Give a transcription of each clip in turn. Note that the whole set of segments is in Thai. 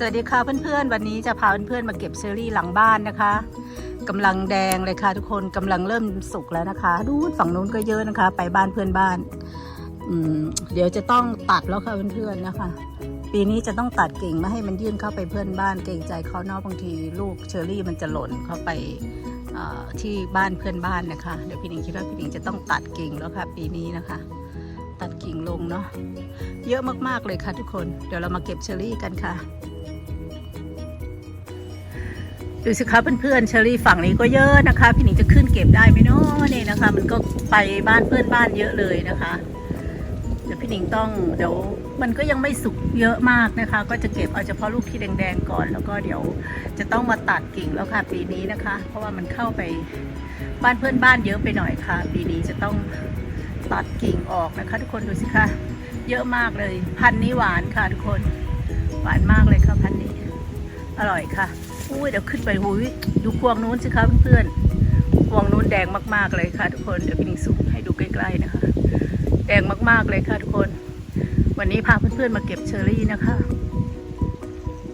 สวัสดีค่ะเพื่อนๆ วันนี้จะพาเพื่อนๆมาเก็บเชอรี่หลังบ้านนะคะกำลังแดงเลยค่ะทุกคนกำลังเริ่มสุกแล้วนะคะดูฝั่งนู้นก็เยอะนะคะ ไปบ้านเพื่อนบ้านอืมเดี๋ยวจะต้องตัดแล้วค่ะเพื่อนๆนะคะ ปีนี้จะต้องตัดกิ่งไม่ให้มันยื่นเข้าไปเพื่อนบ้าน เกรงใจเขานอกบางทีลูกเชอรี่มันจะหล่นเข้าไปที่บ้านเพื่อนบ้านนะคะเดี๋ยวพี่หนิงคิดว่าพี่หนิงจะต้องตัดกิ่งแล้วค่ะ ปีนี้นะคะ ตัดกิ่งลงเนาะเยอะมากๆเลยค่ะทุกคน เดี๋ยวเรามาเก็บเชอรี่กันค่ะ ดูสิคะเพื่อนๆเชอรี่ฝั่งนี้ก็เยอะนะคะ พี่หนิงจะขึ้นเก็บได้ไหมเนาะนี่นะคะ มันก็ไปบ้านเพื่อนบ้านเยอะเลยนะคะเดี๋ยวพี่หนิงต้องเดี๋ยวมันก็ยังไม่สุกเยอะมากนะคะ ก็จะเก็บเอาเฉพาะลูกที่แดงๆก่อน แล้วก็เดี๋ยวจะต้องมาตัดกิ่งแล้วค่ะปีนี้นะคะ เพราะว่ามันเข้าไปบ้านเพื่อนบ้านเยอะไปหน่อยค่ะ ปีนี้จะต้องตัดกิ่งออกนะคะ ทุกคนดูสิคะเยอะมากเลย พันนี้หวานค่ะทุกคนหวานมากเลยค่ะพันนี้ อร่อยค่ะ อุ้ยเดี๋ยวขึ้นไปหุยดูพวงนู้นสิคะเพื่อนๆพวงนู้นแดงมากๆเลยค่ะ ทุกคนเดี๋ยวพี่นิงซูมให้ดูใกล้ๆนะคะ แดงมากๆเลยค่ะทุกคน วันนี้พาเพื่อนๆมาเก็บเชอรี่นะคะ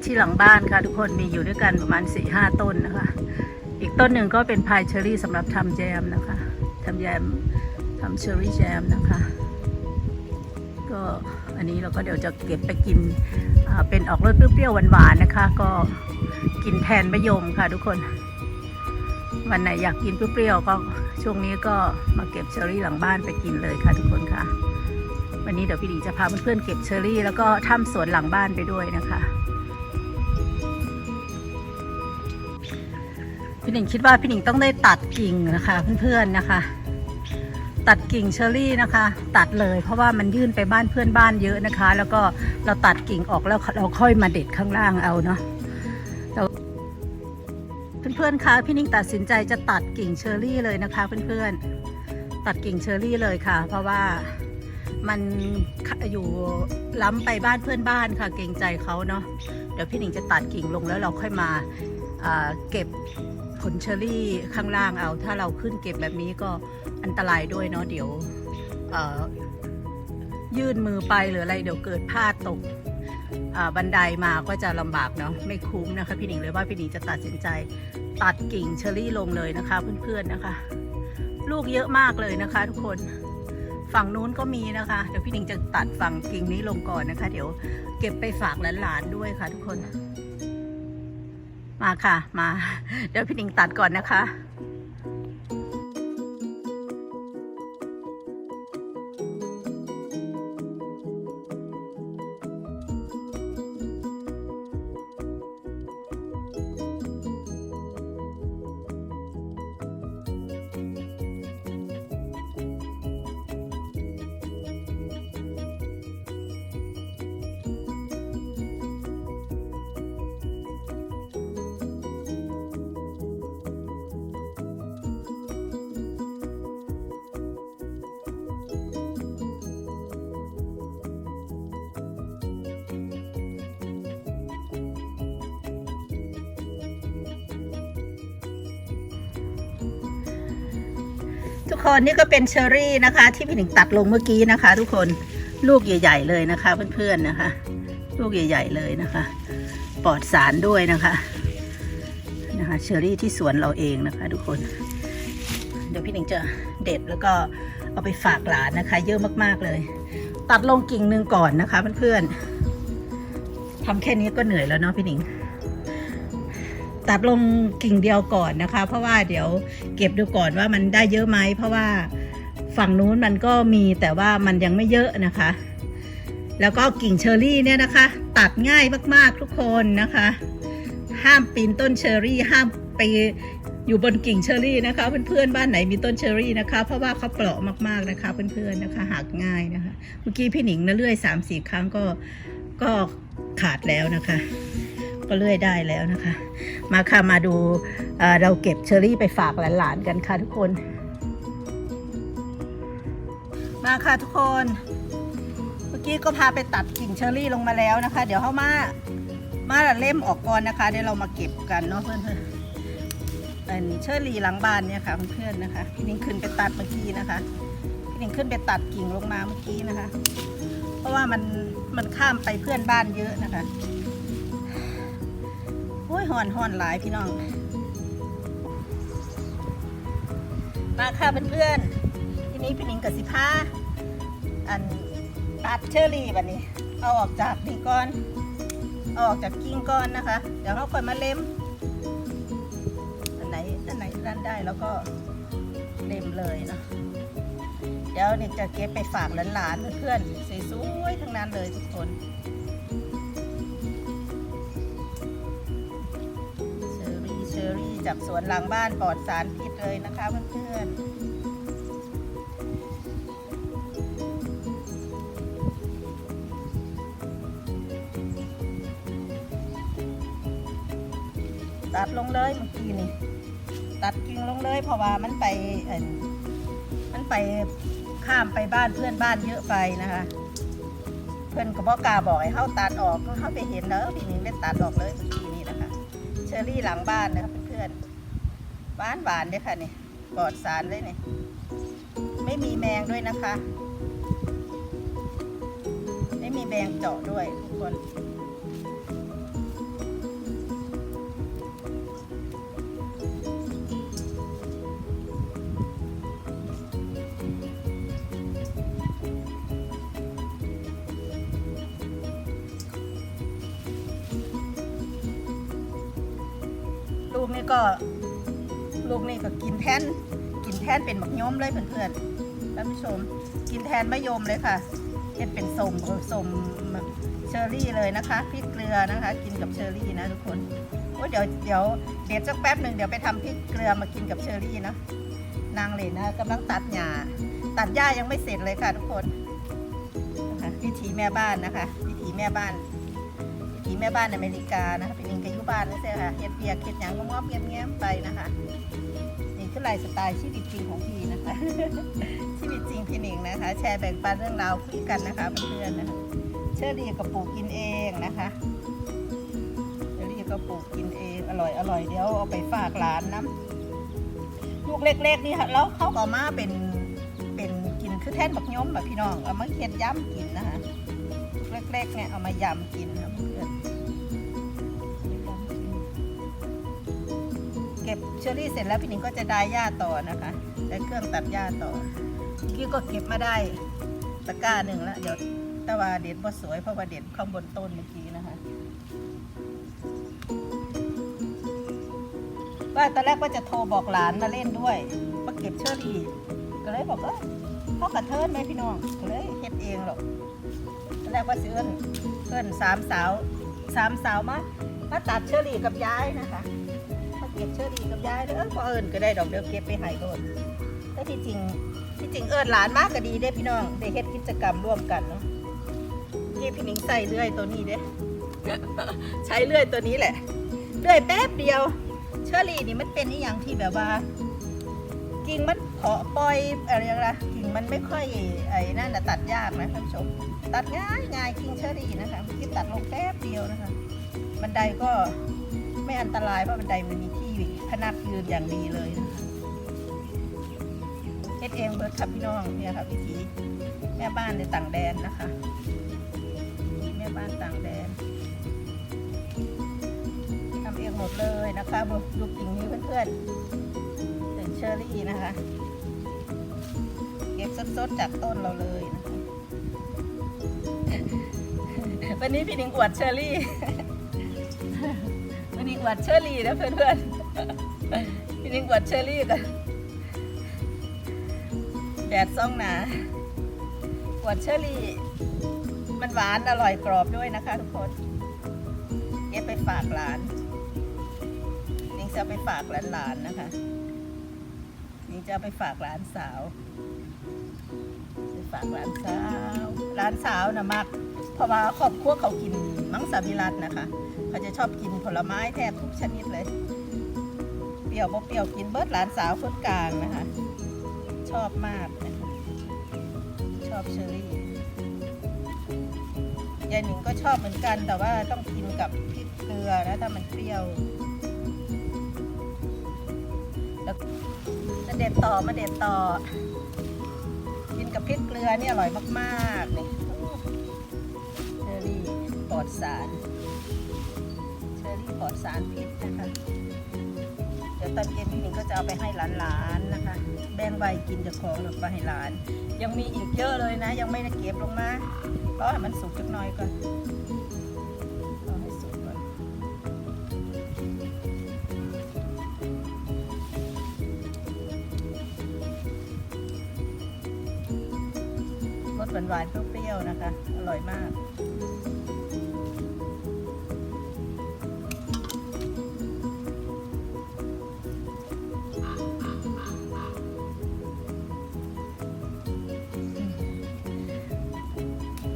ที่หลังบ้านค่ะทุกคนมีอยู่ด้วยกันประมาณสี่ห้าต้นนะคะ อีกต้นหนึ่งก็เป็นพายเชอรี่สำหรับทำแจมนะคะทำแจมทำเชอรี่แจมนะคะก็อันนี้เราก็เดี๋ยวจะเก็บไปกินเป็นออกรสเปรี้ยวๆหวานๆนะคะ ก็ กินแทนมะยมค่ะทุกคน วันไหนอยากกินเปรี้ยวๆก็ช่วงนี้ก็มาเก็บเชอรี่หลังบ้านไปกินเลยค่ะทุกคนค่ะ วันนี้เดี๋ยวพี่ดีจะพาเพื่อนๆเก็บเชอรี่ แล้วก็ทำสวนหลังบ้านไปด้วยนะคะพี่หนิงคิดว่าพี่หนิงต้องได้ตัดกิ่งนะคะเพื่อนๆนะคะ ตัดกิ่งเชอรี่นะคะ ตัดเลยเพราะว่ามันยื่นไปบ้านเพื่อนบ้านเยอะนะคะ แล้วก็เราตัดกิ่งออกแล้วเราค่อยมาเด็ดข้างล่างเอาเนาะ พื่อนๆคะพี่หนิงตัดสินใจจะตัดกิ่งเชอร์รี่เลยนะคะ เพื่อนๆตัดกิ่งเชอร์รี่เลยค่ะ เพราะว่ามันอยู่ล้ำไปบ้านเพื่อนบ้านค่ะ เกรงใจเขาเนาะเดี๋ยวพี่หนิงจะตัดกิ่งลงแล้วเราค่อยมาเก็บผลเชอรี่ข้างล่างเอา ถ้าเราขึ้นเก็บแบบนี้ก็อันตรายด้วยเนาะเดี๋ยวยื่นมือไปหรืออะไรเดี๋ยวเกิดพลาดตก บันไดมาก็จะลำบากเนาะไม่คุ้มนะคะ พี่หนิงเลยว่าพี่หนิงจะตัดสินใจตัดกิ่งเชอรี่ลงเลยนะคะเพื่อนๆนะคะ ลูกเยอะมากเลยนะคะ ทุกคนฝั่งนู้นก็มีนะคะเดี๋ยวพี่หนิงจะตัดฝั่งกิ่งนี้ลงก่อนนะคะ เดี๋ยวเก็บไปฝากหลานๆด้วยค่ะ ทุกคน มาค่ะ มา เดี๋ยวพี่หนิงตัดก่อนนะคะ คนนี่ก็เป็นเชอรี่นะคะ ที่พี่หนิงตัดลงเมื่อกี้นะคะ ทุกคนลูกใหญ่ ๆ เลยนะคะ เพื่อนๆนะคะ ลูกใหญ่ ๆ เลยนะคะ ปลอดสารด้วยนะคะนะคะเชอรี่ที่สวนเราเองนะคะ ทุกคน เดี๋ยวพี่หนิงจะเด็ดแล้วก็เอาไปฝากหลานนะคะ เยอะมากๆเลย ตัดลงกิ่งหนึ่งก่อนนะคะเพื่อนๆทำแค่นี้ก็เหนื่อยแล้วเนาะพี่หนิง ตัดลงกิ่งเดียวก่อนนะคะ เพราะว่าเดี๋ยวเก็บดูก่อนว่ามันได้เยอะไหมเพราะว่าฝั่งนู้นมันก็มีแต่ว่ามันยังไม่เยอะนะคะ แล้วก็กิ่งเชอรี่เนี่ยนะคะ ตัดง่ายมากๆทุกคนนะคะ ห้ามปีนต้นเชอรี่ ห้ามไปอยู่บนกิ่งเชอรี่นะคะเพื่อนๆบ้านไหนมีต้นเชอรี่นะคะ เพราะว่าเขาเปราะมากๆนะคะเพื่อนๆนะคะหักง่ายนะคะ เมื่อกี้พี่หนิงนะเลื่อยสามสี่ครั้งก็ก็ขาดแล้วนะคะ ก็เลื่อยได้แล้วนะคะ มาค่ะมาดูเอ่อเราเก็บเชอรี่ไปฝากหลานๆกันค่ะทุกคน มาค่ะทุกคน เมื่อกี้ก็พาไปตัดกิ่งเชอรี่ลงมาแล้วนะคะ เดี๋ยวเข้ามามาเล่มออกก่อนนะคะเดี๋ยวเรามาเก็บกันเนาะเพื่อนๆเป็นเชอรี่หลังบ้านเนี่ยค่ะเพื่อนๆนะคะพี่นิ่งขึ้นไปตัดเมื่อกี้นะคะพี่นิ่งขึ้นไปตัดกิ่งลงมาเมื่อกี้นะคะ เพราะว่ามันมันข้ามไปเพื่อนบ้านเยอะนะคะ ยห่อนห่อนหลายพี่น้อง มาค่ะเพื่อนๆทีนี้พี่นิงกับสิพาอันตัดเชอรี่แบบนี้ เอาออกจากนี่ก่อนเอาออกจากกิ่งก่อนนะคะ เดี๋ยวเราค่อยมาเล็มอันไหนอันไหนด้านได้แล้วก็เล็มเลยเนาะเดี๋ยวนี่จะเก็บไปฝากหลานๆเพื่อนๆสวยๆทั้งนั้นเลยทุกคน จากสวนหลังบ้านปลอดสารพิษเลยนะคะเพื่อนๆตัดลงเลยเมื่อกี้นี่ ตัดกิ่งลงเลย เพราะว่ามันไปมันไปข้ามไปบ้านเพื่อนบ้านเยอะไปนะคะ เพื่อนก็บอกกาบอกให้เขาตัดออกก็เข้าไปเห็นแล้วพี่นิงได้ตัดออกเลยเมื่อกี้นี่นะคะ เชอรี่หลังบ้านนะครับ พื่อนหวานหวานเลยค่ะนี่ปลอดสารเลยนี่ไม่มีแมงด้วยนะคะ ไม่มีแมงเจาะด้วยทุกคน กนี่ก็ ลูกนี่ก็กินแทนกินแทนเป็นหมักยมเลยเพื่อนๆท่านผู้ชม กินแทนมะยมเลยค่ะเฮ็ดเป็นสมสมเชอร์รี่เลยนะคะพริกเกลือนะคะ กินกับเชอร์รี่นะทุกคนโอ้เดี๋ยวเดี๋ยวเดี๋ยวสักแป๊บหนึ่งเดี๋ยวไปทำพริกเกลือมากินกับเชอร์รี่นะนางเลยนะกำลังตัดหญ้าตัดหญ้ายังไม่เสร็จเลยค่ะทุกคนนะคะวิถีแม่บ้านนะคะ วิถีแม่บ้าน วิถีแม่บ้านอเมริกานะคะเป็นอิงกับยุบ้านนั่นใช่ค่ะเฮ็ดเบียร์เฮ็ดหยังก็มอบเงี้ยบๆไปนะคะนี่คือไลฟ์สไตล์ชีวิตจริงของพี่นะคะ ชีวิตจริงพี่หนิงนะคะ แชร์แบ่งปันเรื่องราวคุยกันนะคะเพื่อนๆนะคะเชื่อดีกับปลูกกินเองนะคะเชื่อดีก็ปลูกกินเองอร่อยอร่อยเดี๋ยวเอาไปฝากหลานน้ำลูกเล็กๆนี่ค่ะแล้วเขาก็เอามาเป็นเป็นกินคือแท่นบักย้อมแบบพี่น้องเอามาเค็ดย้ำกินนะคะเล็กๆเนี่ยเอามายำกินนะเพื่อน ก็บเชอรี่เสร็จแล้วพี่หนิงก็จะดายหญ้าต่อนะคะใช้เครื่องตัดหญ้าต่อเมื่อกี้ก็เก็บมาได้ตะกร้าหนึ่งแล้วเดี๋ยวต่ว่าเด็ดบ่สวยเพราะว่าเด็ดข้างบนต้นเมื่อกี้นะคะว่าตอนแรกว่าจะโทรบอกหลานมาเล่นด้วยมาเก็บเชอรี่ก็เลยบอกเออพ่อกระเทินไหมพี่น้องก็เลยเฮ็ดเองหรอกตอนแรกว่าสิเอิ้นเอิ้นสามสาวสามสาวมามาตัดเชอรี่กับยายนะคะ เก็บเชอรีกับยายเด้อพอเอิ้นก็ได้ดอกเดียวเก็บไปให้โลดแต่ที่จริงที่จริงเอิ้นหลานมากก็ดีเด้พี่น้องได้เฮ็ดกิจกรรมร่วมกันเนาะนี่พี่หนิงใส่เลื่อยตัวนี้เด้ใช้เลื่อยตัวนี้แหละเลื่อยแป๊บเดียว เชอรี่นี่มันเป็นอีหยังที่แบบว่ากิ่งมันเพาะปล่อยอะไรอย่างไรกิ่งมันไม่ค่อยไอ้นั่นนะตัดยากนะท่านผู้ชมตัดง่ายง่ายกิ่งเชอรี่นะคะที่ตัดลงแป๊บเดียวนะคะบันไดก็ไม่อันตรายเพราะบันไดมันมี นักยืนอย่างดีเลยเฮ็ดเองเบิร์ดครับพี่น้องเนี่ยค่ะวิธีแม่บ้านในต่างแดนนะคะแม่บ้านต่างแดนทำเองหมดเลยนะคะดูกิ่งนี้เพื่อนๆเป็นเชอรี่นะคะ เก็บสดๆจากต้นเราเลยนะคะวันนี้พี่หนิงอวดเชอรี่วันนี้อวดเชอรี่นะเพื่อนๆ พี่นิงอวดเชอรี่กันแดดซ่องหนาอวดเชอรี่ มันหวานอร่อยกรอบด้วยนะคะทุกคนเก็บไปฝากหลานนิงจะเอาไปฝากหลานๆนะคะนี่จะเอาไปฝากหลานสาว ไปฝากหลานสาว หลานสาวนะมัก เพราะว่าครอบครัวเขากินมังสวิรัตนะคะ เขาจะชอบกินผลไม้แทบทุกชนิดเลย รี้ยวบ่เปรี้ยวกินเบิร์ดหลานสาวคนกลางนะคะ ชอบมากนะคะชอบเชอรี่ยายหนิงก็ชอบเหมือนกันแต่ว่าต้องกินกับพริกเกลือนะถ้ามันเปรี้ยวมาเด็ดต่อมาเด็ดต่อ กินกับพริกเกลือนี่อร่อยมากๆเลยเชอรี่ปลอดสาร เชอรี่ปลอดสารพิษนะคะ ตอนเย็นพี่หนิงก็จะเอาไปให้หลานๆนะคะ แบ่งใบกินจากของหรือไปให้หลาน ยังมีอีกเยอะเลยนะ ยังไม่ได้เก็บลงมารอให้มันสุกจักหน่อยก่อนรอให้สุกก่อนรสหวานๆเปรี้ยวๆนะคะ อร่อยมาก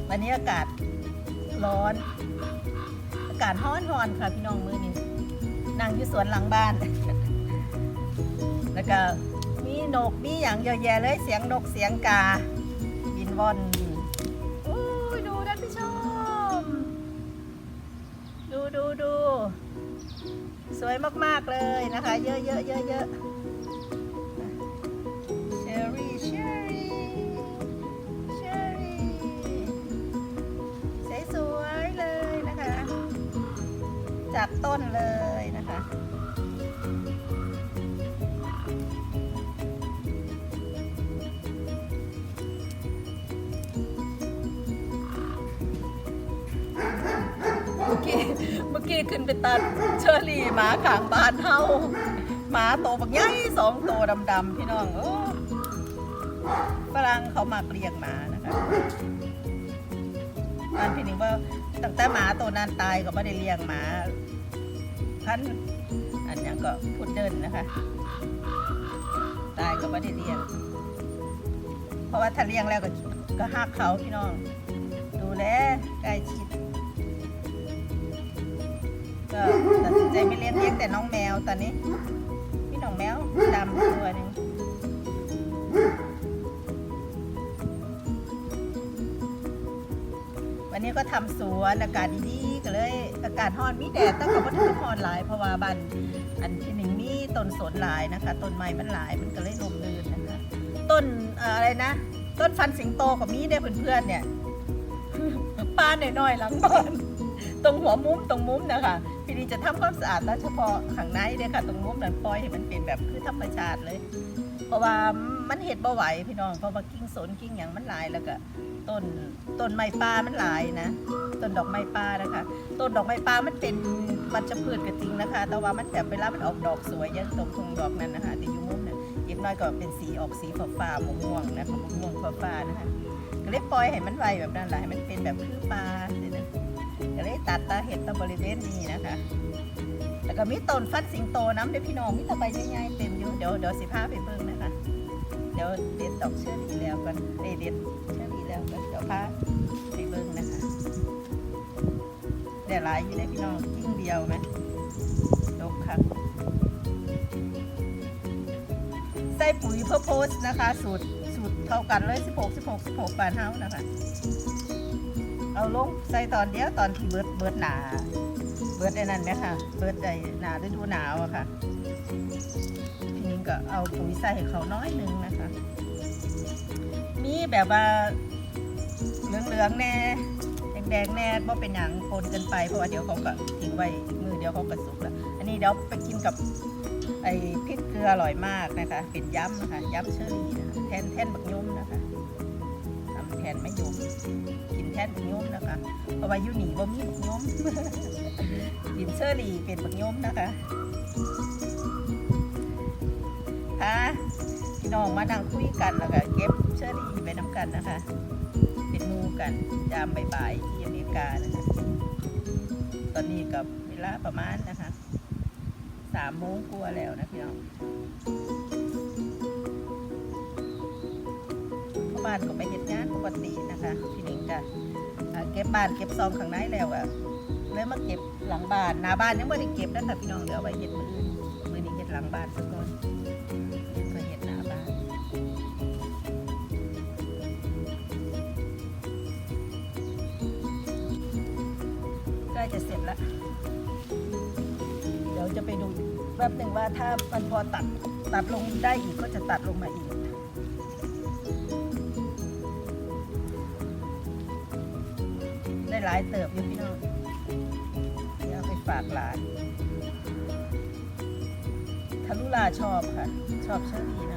วันนี้อากาศร้อน อากาศร้อนร้อนๆค่ะพี่น้องมือนี้นั่งอยู่สวนหลังบ้าน แล้วก็มีนกมีอย่างเยอะแยะเลยเสียงนกเสียงกา บินว่อนอู้ดูท่านผู้ชม ดูดูดูสวยมาก ๆ เลยนะคะ เยอะเยอะเยอะเยอะ ต้นเลยนะคะ เมื่อกี้เมื่อกี้ขึ้นไปตัดเชอรี่หมาขางบ้านเฮาหมาโตบักใหญ่สองตัวดำๆพี่น้องโอ้ฝรั่งเขามาเลี้ยงหมานะคะ ตั้งแต่หมาตัวนั้นตายก็ไม่ได้เลี้ยงหมาพันอันนี้ก็พุดเดิลนะคะ ตายก็ไม่ได้เลี้ยง เพราะว่าถ้าเลี้ยงแล้วก็ก็หักเขาพี่น้อง ดูแลใกล้ชิด ก็ตัดสินใจไม่เลี้ยงเลี้ยงแต่น้องแมวตอนนี้ พี่น้องแมวดำตัวนึง ก็ทำสวนอากาศดีๆก็เลยอากาศร้อนมีแดดแต่ก็บ่ถึงร้อนหลายเพราะว่าบ้านอันที่หนึ่งมีต้นสนหลายนะคะต้นไม้มันหลายมันก็เลยลมลื่นนะคะต้นอะไรนะ ต้นฟันสิงโตกับมีได้เพื่อนๆเนี่ยป้าหน่อยๆหลังบ้านตรงหัวมุมตรงมุมนะคะพี่ดีจะทำความสะอาดแล้วเฉพาะข้างในเนี่ยค่ะ ตรงมุมนั้นปล่อยให้มันเป็นแบบคือธรรมชาติเลย เพราะว่ามันเห็ดบ่ไหวพี่น้องเพราะว่ากิ้งสนกิ้งอย่างมันหลายแล้วก็ ต้นต้นไม้ป่ามันหลายนะต้นดอกไม้ป่านะคะต้นดอกไม้ป่ามันเป็นวัชพืชก็จริงนะคะ แต่ว่ามันแบบเวลามันออกดอกสวยยังตรงตรงดอกนั้นนะคะที่อยู่มุมเนี่ยอีกน้อยก็เป็นสีออกสีฟ้าม่วงนะคะม่วงๆฟ้านะคะก็เลยปล่อยให้มันไวแบบนั้นแหละให้มันเป็นแบบคือป่าเนี่ยนะก็เลยตัดตาเห็ดตะบริเวณนี้นะคะแล้วก็มีต้นฟัดสิงโตน้ำเด้พี่น้องมีตะใบใหญ่ๆเต็มอยู่เดี๋ยวเดี๋ยวสิพาไปเบิ่งนะคะเดี๋ยวเด็ดดอกเชื่อรี่แล้วกันเอ้ยเด็ด ยวพาไปเบิ่งนะคะแต่หลายอยู่ได้พี่น้องกิ้งเดียวไหมดกค่ะใส่ปุ๋ยเพื่อโพสนะคะ สูตรสูตรเท่ากันเลย 16 16 16บาทเฮานะคะ เอาลงใส่ตอนเดียวตอนที่เบิดเบิดหนา เบิดไอ้นั่นไหมคะเบิดไอ้หนาฤดูหนาวอะค่ะทีนี้ก็เอาปุ๋ยใส่ให้เขาน้อยหนึงนะคะ มีแบบว่า เหลืองๆแน่แดงๆแน่เพราะเป็นอย่างปนกันไปเพราะว่าเดี๋ยวเขาก็ทิ้งไว้มือเดี๋ยวเขาก็สุกแล้วอันนี้เดี๋ยวไปกินกับไอ้พริกเกลืออร่อยมากนะคะเป็นยำนะคะยำเชอรี่นะคะแทนแทนบักยมนะคะทำแทนไม่ยมกินแทนบักยมนะคะเพราะว่ายูหนีบ่มีบักยมกินเชอรี่เป็นบักยมนะคะค่ะพี่น้องมานั่งคุยกันแล้วก็เก็บเชอรี่ไปน้ำกันนะคะ เป็นมูกันยามบ่ายๆที่อเมริกานะคะตอนนี้กับเวลาประมาณนะคะสามโมงกลัวาแล้วนะพี่น้องพ่อบ้านก็ไปเห็นงานปกตินะคะพี่หนิงก็อ่าเก็บบ้านเก็บซองข้างในแล้วอะเลยมาเก็บหลังบ้านหน้าบ้านยังไม่ได้เก็บนะคะพี่น้องเดี๋ยวเอาไว้เห็ดมืออื่นมือนี้เห็ดหลังบ้านสักก่อน จะไปดูแป๊บหนึ่งว่าถ้ามันพอตัดตัดลงได้อีกก็จะตัดลงมาอีก ได้หลายเติบอยู่พี่น้องเดี๋ยวเอาไปฝฝากหลานทารุลาชอบค่ะ ชอบเชอรี่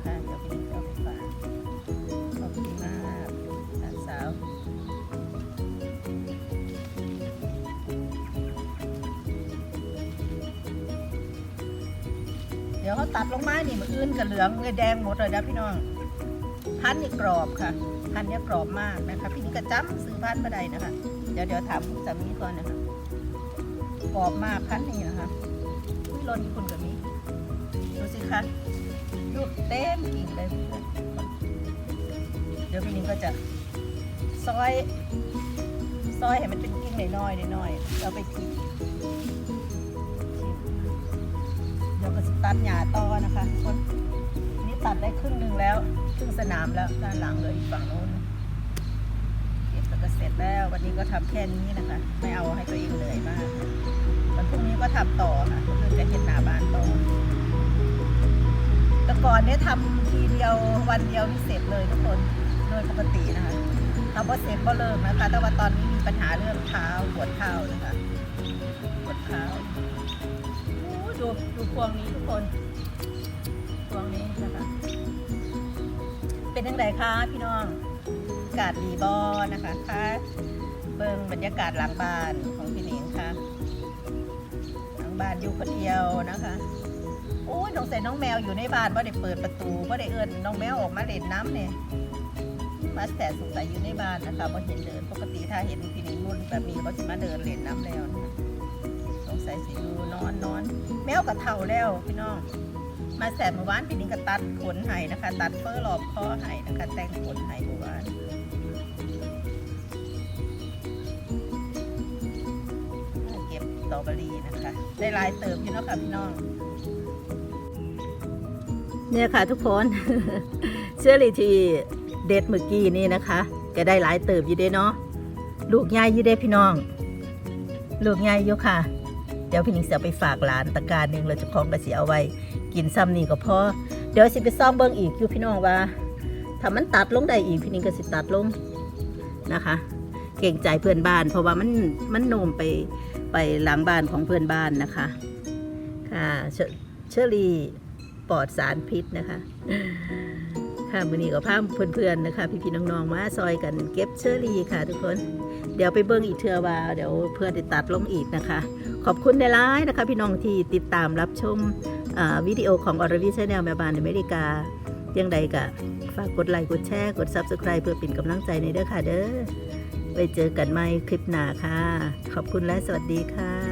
ยวเขาตัดลงไม้นี่มันอื่นกับเหลืองเลยแดงหมดเลยนะพี่น้องพันธุ์นี่กรอบค่ะ พันธุ์นี่กรอบมากนะคะ พี่นี่กระจ้ำซื้อพันธุ์มาได้นะคะ เดี๋ยวเดี๋ยวถามคุณสามีก่อนนะคะกรอบมากพันธุ์นี่นะคะอุ้ยรนญี่ปุ่นกับนี้ดูสิคะลูกเต็มกิ่งเลยเดี๋ยวพี่นิ้งก็จะซอย ซอยให้มันเป็นกิ่งน้อยๆน้อยๆแล้วไปผิด จะตัดหญ้าต่อนะคะคนนี่ตัดได้ครึ่งหนึ่งแล้วครึ่งสนามแล้วด้านหลังเลยอีกฝั่งโน้นเก็บแล้วก็เสร็จแล้ววันนี้ก็ทำแค่นี้นะคะ ไม่เอาให้ตัวเองเหนื่อยมากวันพรุ่งนี้ก็ทำต่อค่ะก็คือจะเห็นหน้าบ้านต่อแต่ก่อนเนี่ยทำทีเดียววันเดียวนี่เสร็จเลยทุกคนโดยปกตินะคะทำว่าเสร็จก็เลิกนะคะ แต่ว่าตอนนี้มีปัญหาเรื่องเท้าปวดเท้านะคะปวดเท้า ดูดูพวงนี้ทุกคนพวงนี้นะคะ เป็นยังไงคะพี่น้องอากาศดีบอนะคะคะเบิ่งบรรยากาศหลังบ้านของพี่หนิงค่ะ หลังบ้านอยู่คนเดียวนะคะโอ้ยน้องใส่น้องแมวอยู่ในบ้านว่าได้เปิดประตูว่าได้เอิญน้องแมวออกมาเล่นน้ำเนี่ยมาแต่สงสัยอยู่ในบ้านนะคะว่าเห็นเดินปกติถ้าเห็นพี่นิรุ่นแบบนี้ก็จะมาเดินเล่นน้ำแล้วนะสงสัยสิอยู่นอนนอน แมวกับเท่าแล้วพี่น้อง มาแสบเมื่อวานพี่นิงก็ตัดขนไห้นะคะ ตัดเฟอร์รอบคอไห้นะคะ แต่งขนไห้เมื่อวานเก็บตอเบอรี่นะคะ ได้ลายเติมอยู่เนาะค่ะพี่น้อง เนี่ยค่ะทุกคนเชื่อลยที่เด็ดเมื่อกี้นี่นะคะก็ได้หลายเติบอยู่เด้เนาะลูกใหญ่อยู่เด้พี่น้อง ลูกใหญ่อยู่ค่ะ เดี๋ยวพี่หนิงจะเอาไปฝากหลานตะการหนึ่งเราจะคล้องกระเสียเอาไว้ กินซ้ำนี่ก็พอเดี๋ยวสิไปซ่อมเบิ้งอีกอยู่พี่น้องว่าถ้ามันตัดลงได้อีกพี่หนิงก็สิตัดลงนะคะ เก่งใจเพื่อนบ้าน เพราะว่ามันมันโนมไปไปหลังบ้านของเพื่อนบ้านนะคะค่ะเชอรี่ปลอดสารพิษนะคะค่ะมือนี้ก็พาเพื่อนๆนะคะ พี่ๆน้องๆมาซอยกันเก็บเชอรี่ค่ะ ทุกคน เดี๋ยวไปเบิ้งอีกเทือว่าเดี๋ยวเพื่อนจะตัดลงอีกนะคะ ขอบคุณในไลน์นะคะพี่น้องที่ติดตามรับชมวิดีโอของออร์วิชแนลแม่บ้านอเมริกายังใดก็ฝากกดไลค์กดแชร์กด Subscribe เพื่อเป็นกำลังใจในเด้อค่ะเด้อไปเจอกันใหม่คลิปหน้าค่ะ ขอบคุณและสวัสดีค่ะ